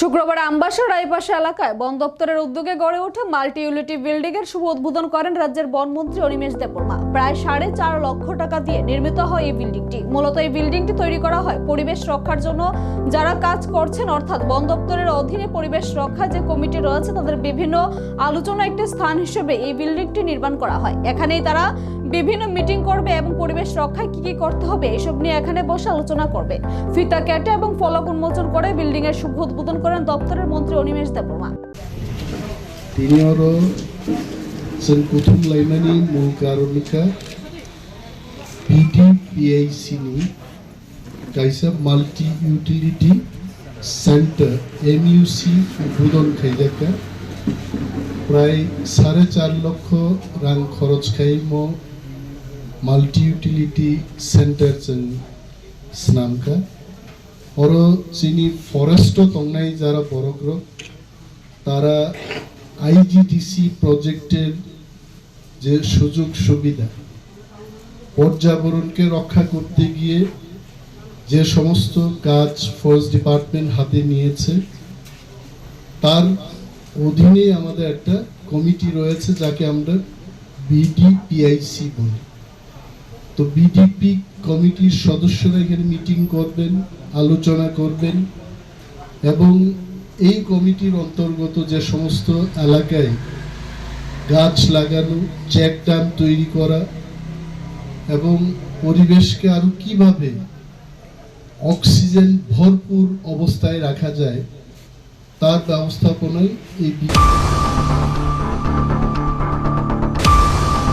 শুক্রবার আমবাসা রায়পাশা এলাকায় বন দপ্তরের উদ্যোগে গড়ে ওঠা মাল্টি ইউনিটি বিল্ডিং এর শুভ উদ্বোধন করেন রাজ্যের বনমন্ত্রী অনিমেষ দেববর্মা। প্রায় সাড়ে চার লক্ষ টাকা দিয়ে নির্মিত হয় এই বিল্ডিংটি। মূলত এই বিল্ডিংটি তৈরি করা হয় পরিবেশ রক্ষার জন্য। যারা কাজ করছেন, অর্থাৎ বন দপ্তরের অধীনে পরিবেশ রক্ষা যে কমিটি রয়েছে, তাদের বিভিন্ন আলোচনা একটি স্থান হিসেবে এই বিল্ডিংটি নির্মাণ করা হয়। এখানেই তারা বিভিন্ন মিটিং করবে এবং পরিবেশ রক্ষায় কি কি করতে হবে এসব নিয়ে এখানে বসে আলোচনা করবে। ফিতা কেটে এবং ফলক উন্মোচন করে বিল্ডিং এর শুভ উদ্বোধন করেন দপ্তরের মন্ত্রী Animesh Debbarma. kaisa multi utility center MUC উদ্বোধন খাইজাকা প্রায় সাড়ে চার লক্ষ রাং খরচ খাইম। মাল্টি ইউটিলিটি সেন্টার जों স্নামকা অর চিনি ফরেস্ট তংনাই যারা বড়গ্রহ তারা আইজিডিসি প্রজেক্টের যে সুযোগ সুবিধা পর্যাবরণকে রক্ষা করতে গিয়ে যে সমস্ত কাজ ফরেস্ট ডিপার্টমেন্ট হাতে নিয়েছে তার অধীনে আমাদের একটা কমিটি রয়েছে যাকে আমরা বিডিপিআইসি বলি তো বিডিপি কমিটির সদস্যরা এখানে মিটিং করবেন, আলোচনা করবেন এবং এই কমিটির অন্তর্গত যে সমস্ত এলাকায় গাছ লাগানো, চেক ড্যাম তৈরি করা এবং পরিবেশকে আরও কীভাবে অক্সিজেন ভরপুর অবস্থায় রাখা যায়, তার ব্যবস্থাপনায় এই